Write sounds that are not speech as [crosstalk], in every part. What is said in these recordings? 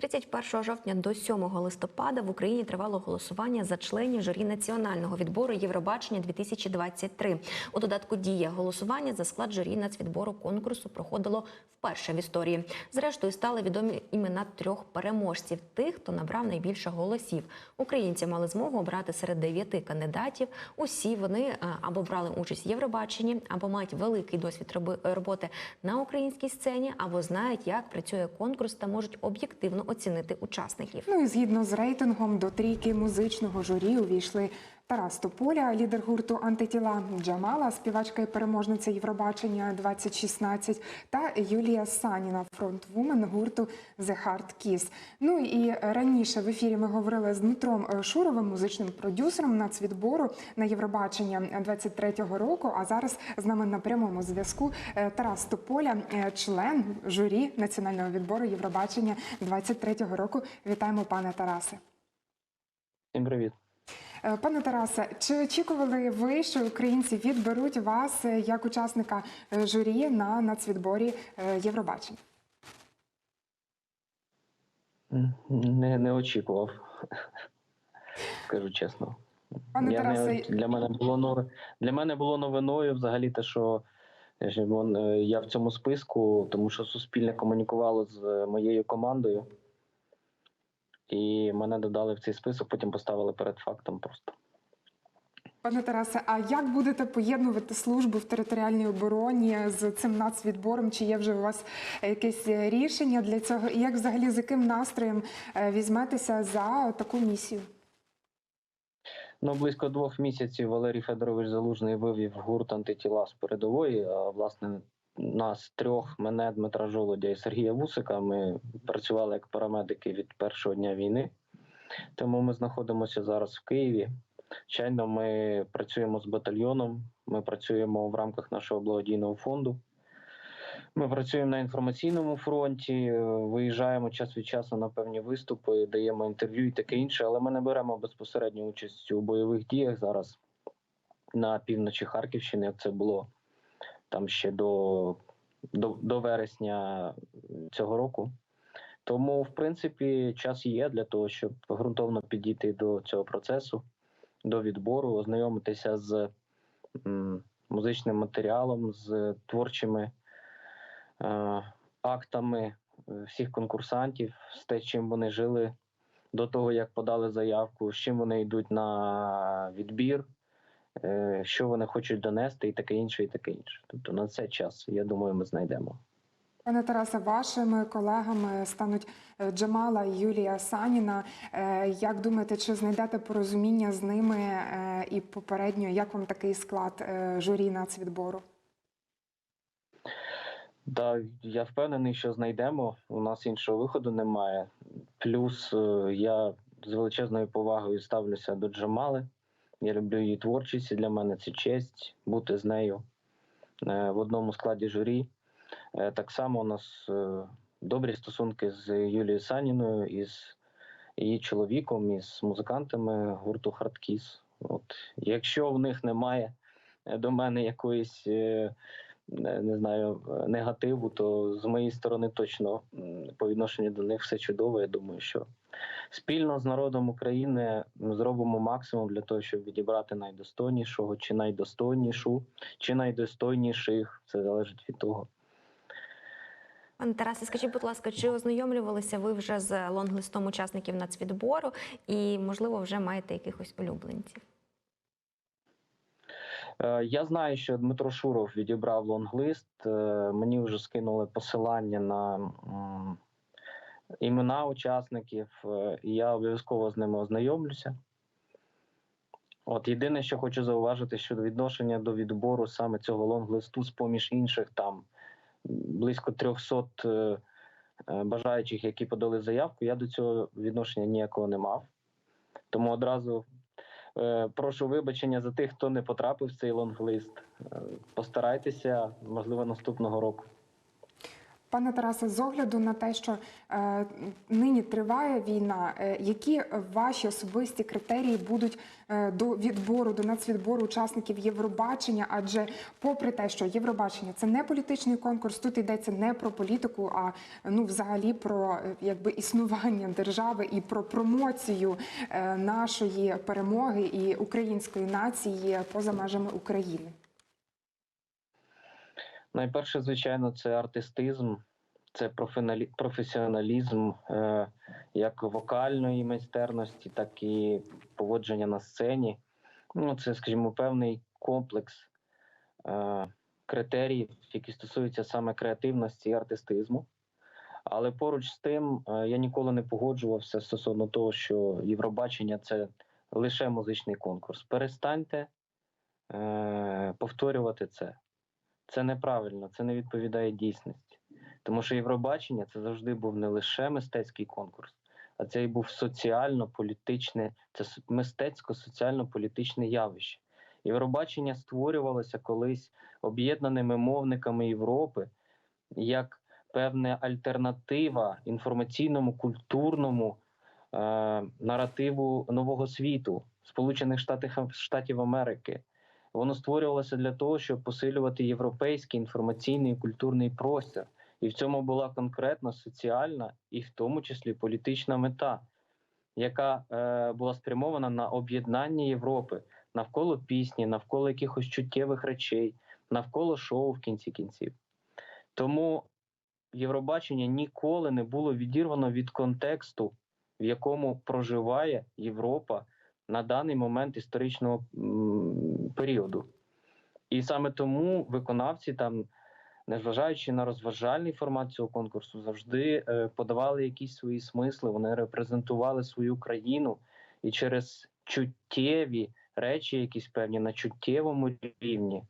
31 жовтня до 7 листопада в Україні тривало голосування за членів журі національного відбору Євробачення 2023. У додатку дія голосування за склад журі нацвідбору конкурсу проходило вперше в історії. Зрештою стали відомі імена трьох переможців, тих, хто набрав найбільше голосів. Українці мали змогу обрати серед дев'яти кандидатів. Усі вони е, або брали участь в Євробаченні, або мають великий досвід роботи на українській сцені, або знають, як працює конкурс та можуть об'єктивно оцінити учасників. Ну і згідно з рейтингом до трійки музичного журі увійшли Тарас Тополя, лідер гурту Антитіла Джамала, співачка і переможниця Євробачення 2016, та Юлія Саніна, фронтвумен гурту The Hard Kiss. Ну і раніше в ефірі ми говорили з Дмитром е, Шуровим, музичним продюсером нацвідбору на Євробачення 23-го року. А зараз з нами на прямому зв'язку е, Тарас Тополя, е, член журі національного відбору Євробачення 23-го року. Вітаємо, пане Тарасе. Всім привіт. Е, Пане Тарасе, чи очікували ви, що українці відберуть вас е, як учасника е, журі на нацвідборі Євробачення? Не, не очікував. [laughs] Скажу чесно. Пане я Тарасе, не, для, мене було нове, для мене було новиною взагалі те, що я в цьому списку, тому що Суспільне комунікувало з моєю командою. І мене додали в цей список, потім поставили перед фактом просто. Пане Тарасе, а як будете поєднувати службу в територіальній обороні з цим нацвідбором? Чи є вже у вас якесь рішення для цього? І як взагалі з яким настроєм е, візьметеся за таку місію? Ну, близько двох місяців Валерій Федорович Залужний вивів гурт антитіла з передової. А власне нас трьох, мене, Дмитра Жолодя і Сергія Вусика. Ми працювали як парамедики від першого дня війни. Тому ми знаходимося зараз в Києві. Звичайно, ми працюємо з батальйоном, ми працюємо в рамках нашого благодійного фонду. Ми працюємо на інформаційному фронті, е, виїжджаємо час від часу на певні виступи, даємо інтерв'ю і таке інше, але ми не беремо безпосередню участь у бойових діях зараз на півночі Харківщини, як це було там ще до, до, до вересня цього року. Тому, в принципі, час є для того, щоб ґрунтовно підійти до цього процесу, до відбору, ознайомитися з м, музичним матеріалом, з творчими е, актами е, всіх конкурсантів, з те, чим вони жили до того, як подали заявку, з чим вони йдуть на відбір, що вони хочуть донести, і таке інше, і таке інше. Тобто на це час, я думаю, ми знайдемо. Пане Тарасе, вашими колегами стануть е, Джамала і Юлія Саніна. Е, Як думаєте, чи знайдете порозуміння з ними е, і попередньо, як вам такий склад е, журі нацвідбору? Да, я впевнений, що знайдемо. У нас іншого виходу немає. Плюс е, я з величезною повагою ставлюся до Джамали. Я люблю її творчість. і Для мене це честь бути з нею е, в одному складі журі. Е, Так само у нас е, добрі стосунки з Юлією Саніною і з її чоловіком, і з музикантами гурту Хардкіс. От якщо в них немає до мене якоїсь. Не знаю, негативу, то з моєї сторони точно по відношенню до них все чудово. Я думаю, що спільно з народом України ми зробимо максимум для того, щоб відібрати найдостойнішого, чи найдостойнішу, чи найдостойніших. Це залежить від того. Пане Тарасе, скажіть, будь ласка, чи ознайомлювалися ви вже з лонглистом учасників нацвідбору і, можливо, вже маєте якихось улюбленців? Е, Я знаю, що Дмитро Шуров відібрав лонглист. Е, Мені вже скинули посилання на імена учасників, е, і я обов'язково з ними ознайомлюся. От єдине, що хочу зауважити, щодо відношення до відбору саме цього лонглисту, з поміж інших там близько 300 е, е, бажаючих, які подали заявку, я до цього відношення ніякого не мав. Тому одразу Прошу вибачення за тих, хто не потрапив в цей лонглист. Е, Постарайтеся, можливо, наступного року. Пане Тарасе, з огляду на те, що е, нині триває війна, е, які ваші особисті критерії будуть е, до відбору, до нацвідбору учасників Євробачення? Адже, попри те, що Євробачення це не політичний конкурс, тут йдеться не про політику, а ну взагалі про е, якби існування держави і про промоцію е, нашої перемоги і української нації поза межами України. Найперше, звичайно, це артистизм, це професіоналізм е, як вокальної майстерності, так і поводження на сцені. Ну, це, скажімо, певний комплекс е, критеріїв, які стосуються саме креативності і артистизму. Але поруч з тим е, я ніколи не погоджувався стосовно того, що Євробачення це лише музичний конкурс. Перестаньте е, повторювати це. Це неправильно, це не відповідає дійсності. Тому що Євробачення це завжди був не лише мистецький конкурс, а це і був соціально-політичне, це мистецько-соціально-політичне явище. Євробачення створювалося колись об'єднаними мовниками Європи як певна альтернатива інформаційному культурному е, наративу нового світу Сполучених Штатів, Америки. Воно створювалося для того, щоб посилювати європейський інформаційний і культурний простір. І в цьому була конкретна соціальна і в тому числі політична мета, яка е, була спрямована на об'єднання Європи навколо пісні, навколо якихось чуттєвих речей, навколо шоу в кінці кінців. Тому Євробачення ніколи не було відірвано від контексту, в якому проживає Європа на даний момент історичного періоду. І саме тому виконавці там, незважаючи на розважальний формат цього конкурсу, завжди е, подавали якісь свої смисли, вони репрезентували свою країну і через чуттєві речі, якісь певні на чуттєвому рівні,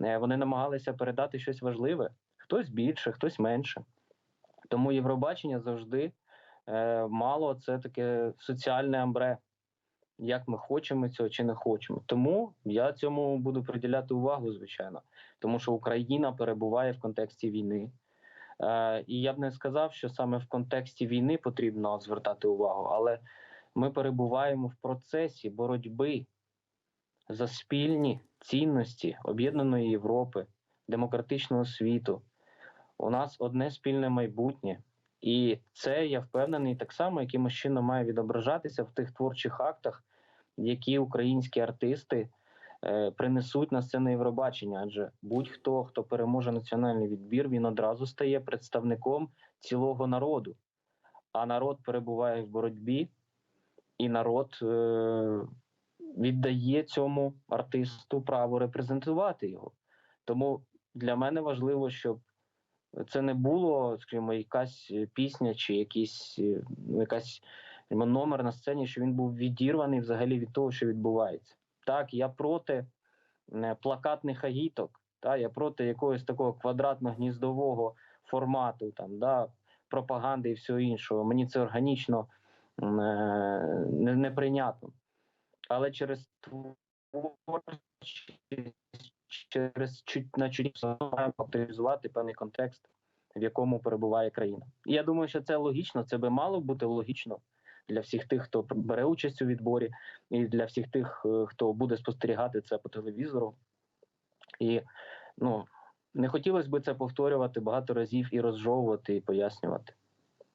е, вони намагалися передати щось важливе, хтось більше, хтось менше. Тому Євробачення завжди е, мало це таке соціальне амбре як ми хочемо цього чи не хочемо. Тому я цьому буду приділяти увагу, звичайно, тому що Україна перебуває в контексті війни. Е, і я б не сказав, що саме в контексті війни потрібно звертати увагу, але ми перебуваємо в процесі боротьби за спільні цінності об'єднаної Європи, демократичного світу. У нас одне спільне майбутнє. І це я впевнений так само, якимось чином має відображатися в тих творчих актах, які українські артисти е, принесуть на сцену Євробачення. Адже будь-хто, хто переможе національний відбір, він одразу стає представником цілого народу. А народ перебуває в боротьбі, і народ е, віддає цьому артисту право репрезентувати його. Тому для мене важливо, щоб це не було, скажімо, якась пісня чи якийсь, е, ну, якась номер на сцені, що він був відірваний взагалі від того, що відбувається. Так, я проти е, плакатних агіток, та, я проти якогось такого квадратно-гніздового формату, там, да, пропаганди і всього іншого. Мені це органічно е, не- неприйнятно. Але через творчість, через чуть на чуть авторизувати певний контекст, в якому перебуває країна. І я думаю, що це логічно, це би мало бути логічно для всіх тих, хто бере участь у відборі, і для всіх тих, е, хто буде спостерігати це по телевізору. І ну, не хотілося б це повторювати багато разів і розжовувати, і пояснювати.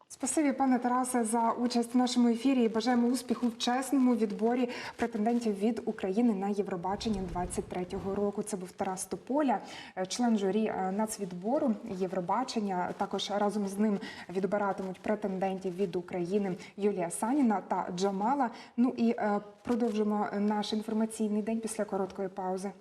Спасибі, пане Тарасе, за участь в нашому ефірі і бажаємо успіху в чесному відборі претендентів від України на Євробачення 23-го року. Це був Тарас Тополя, е, член журі е, нацвідбору Євробачення. Також разом з ним відбиратимуть претендентів від України Юлія Саніна та Джамала. Ну і е, продовжимо наш інформаційний день після короткої паузи.